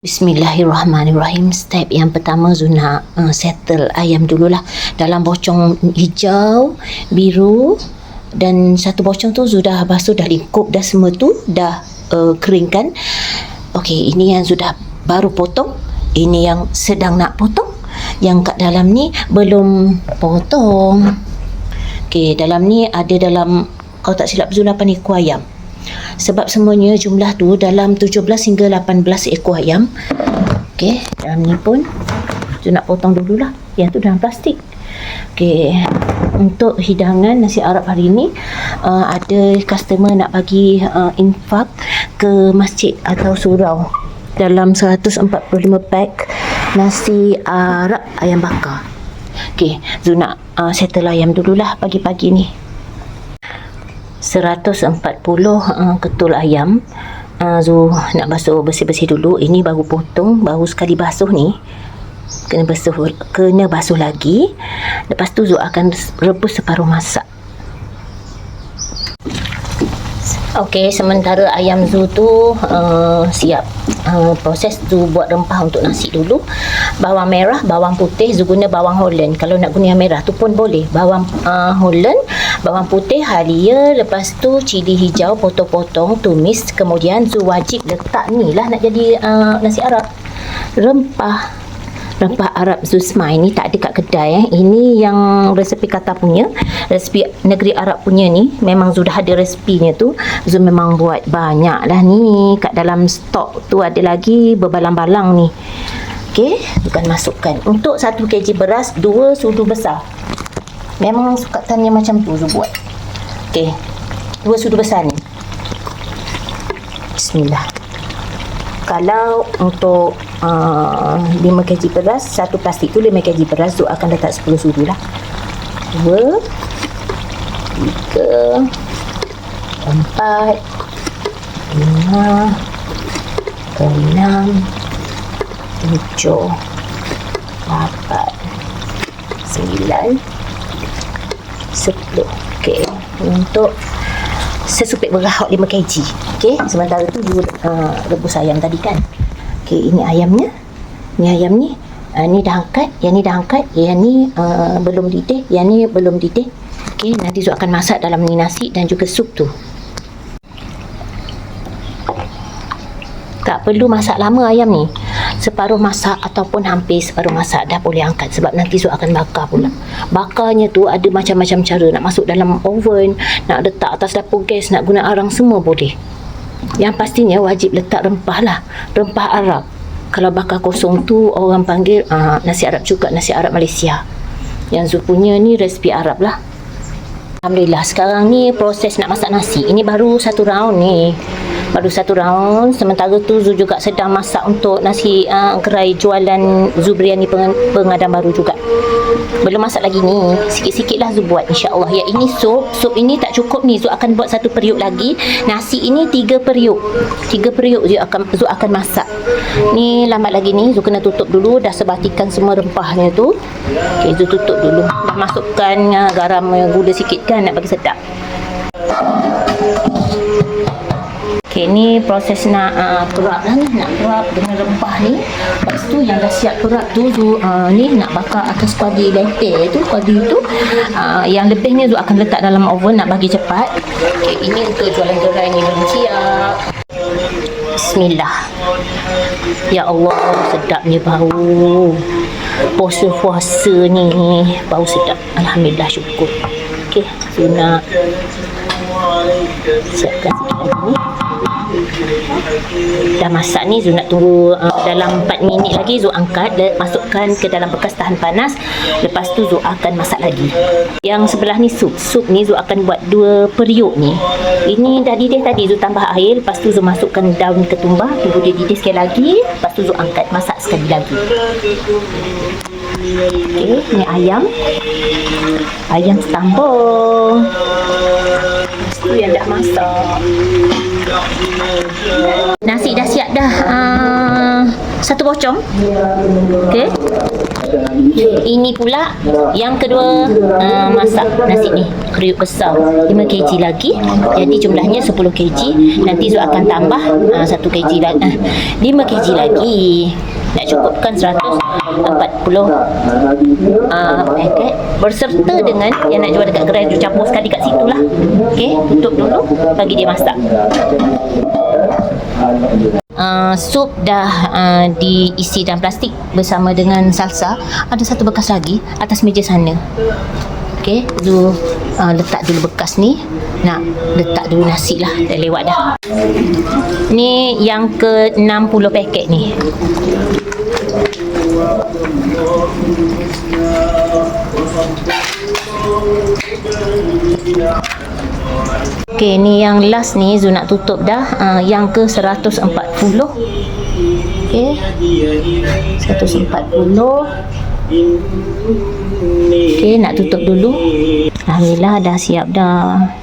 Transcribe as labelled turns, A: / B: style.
A: Bismillahirrahmanirrahim. Step yang pertama Zuna uh, settle ayam dululah dalam bocong hijau, biru dan satu bocong tu sudah basuh dah lingkup dah semua tu dah uh, kering kan. Okey, ini yang sudah baru potong, ini yang sedang nak potong. Yang kat dalam ni belum potong. Okey, dalam ni ada dalam kau tak silap Zul 8 ekor ayam. Sebab semuanya jumlah tu dalam 17 hingga 18 ekor ayam. Okey, dalam ni pun Zul nak potong dululah. Yang tu dalam plastik. Okey, untuk hidangan nasi Arab hari ni uh, ada customer nak bagi uh, infak ke masjid atau surau dalam 145 pack nasi Arab ayam bakar. Okey, Zul nak uh, settle ayam dululah pagi-pagi ni. 140 uh, ketul ayam uh, Zu nak basuh bersih-bersih dulu ini baru potong baru sekali basuh ni kena basuh kena basuh lagi lepas tu Zu akan rebus separuh masak Okey, sementara ayam Zu tu uh, siap uh, proses Zu buat rempah untuk nasi dulu. Bawang merah, bawang putih, Zu guna bawang Holland. Kalau nak guna yang merah tu pun boleh. Bawang uh, Holland, bawang putih, halia, lepas tu cili hijau potong-potong, tumis. Kemudian Zu wajib letak ni lah nak jadi uh, nasi Arab. Rempah rempah Arab Zusma ini tak ada kat kedai eh. Ini yang resepi kata punya. Resepi negeri Arab punya ni memang sudah ada resepinya tu. Zul memang buat banyak lah ni. Kat dalam stok tu ada lagi berbalang-balang ni. Okey, bukan masukkan. Untuk 1 kg beras, 2 sudu besar. Memang sukatannya macam tu Zul buat. Okey. 2 sudu besar ni. Bismillah kalau untuk uh, 5 kg beras satu plastik tu 5 kg beras tu akan letak 10 sudu lah 2 3 4 5 6 7 8 9 10 Okey, untuk sesupit berahok 5 kg. Okey, sementara tu you uh, rebus ayam tadi kan. Okey, ini ayamnya. Ni ayam ni. Uh, ni dah angkat, yang ni dah angkat, yang ni uh, belum didih, yang ni belum didih. Okey, nanti Zul akan masak dalam ni nasi dan juga sup tu. Perlu masak lama ayam ni. Separuh masak ataupun hampir separuh masak dah boleh angkat sebab nanti Zul akan bakar pula. Bakarnya tu ada macam-macam cara nak masuk dalam oven nak letak atas dapur gas nak guna arang semua boleh. Yang pastinya wajib letak rempah lah rempah Arab. Kalau bakar kosong tu orang panggil uh, nasi Arab juga nasi Arab Malaysia. Yang Zul punya ni resipi Arab lah. Alhamdulillah sekarang ni proses nak masak nasi. Ini baru satu round ni baru satu round. Sementara tu Zu juga sedang masak untuk nasi uh, gerai jualan Zubriani peng- pengadam baru juga. Belum masak lagi ni. Sikit-sikit lah Zu buat insyaAllah. Ya ini sup. Sup ini tak cukup ni. Zu akan buat satu periuk lagi. Nasi ini tiga periuk. Tiga periuk Zu akan, Zu akan masak. Ni lambat lagi ni. Zu kena tutup dulu. Dah sebatikan semua rempahnya tu. Ok Zu tutup dulu. Dah masukkan uh, garam gula sikit kan? Nak bagi sedap Okey, ni proses nak uh, perap lah ni. Nak perap dengan rempah ni. Lepas tu yang dah siap perap tu, tu uh, ni nak bakar atas kuali lentil tu. Kuali tu. Uh, yang lebihnya tu akan letak dalam oven nak bagi cepat. Okey, ini untuk jualan gerai ni belum siap. Bismillah. Ya Allah, sedapnya bau. Puasa-puasa ni bau sedap. Alhamdulillah syukur. Okey, so nak siapkan sikit lagi ni dah masak ni Zul nak tunggu uh, dalam 4 minit lagi Zul angkat dan masukkan ke dalam bekas tahan panas. Lepas tu Zul akan masak lagi. Yang sebelah ni sup. Sup ni Zul akan buat dua periuk ni. Ini dah didih tadi Zul tambah air. Lepas tu Zul masukkan daun ketumbar tunggu dia didih sekali lagi. Lepas tu Zul angkat masak sekali lagi. Okay, ni ayam. Ayam setambung tu yang dah masak. Nasi dah siap dah. Uh, satu pocong. Okey. Ini pula yang kedua uh, masak nasi ni. Kriuk besar. 5 kg lagi. Jadi jumlahnya 10 kg. Nanti Zul akan tambah uh, 1 kg lagi. Uh, 5 kg lagi nak cukupkan 140 uh, paket berserta dengan yang nak jual dekat gerai Zul campur sekali kat situ lah. Ok tutup dulu bagi dia masak. Uh, sup dah uh, diisi dalam plastik bersama dengan salsa. Ada satu bekas lagi atas meja sana. Okey, Zul uh, letak dulu bekas ni. Nak letak dulu nasi lah dah lewat dah. Ni yang ke 60 paket ni Okey, ni yang last ni Zul nak tutup dah. Uh, yang ke 140 Okey. 140 Okey, nak tutup dulu. Alhamdulillah dah siap dah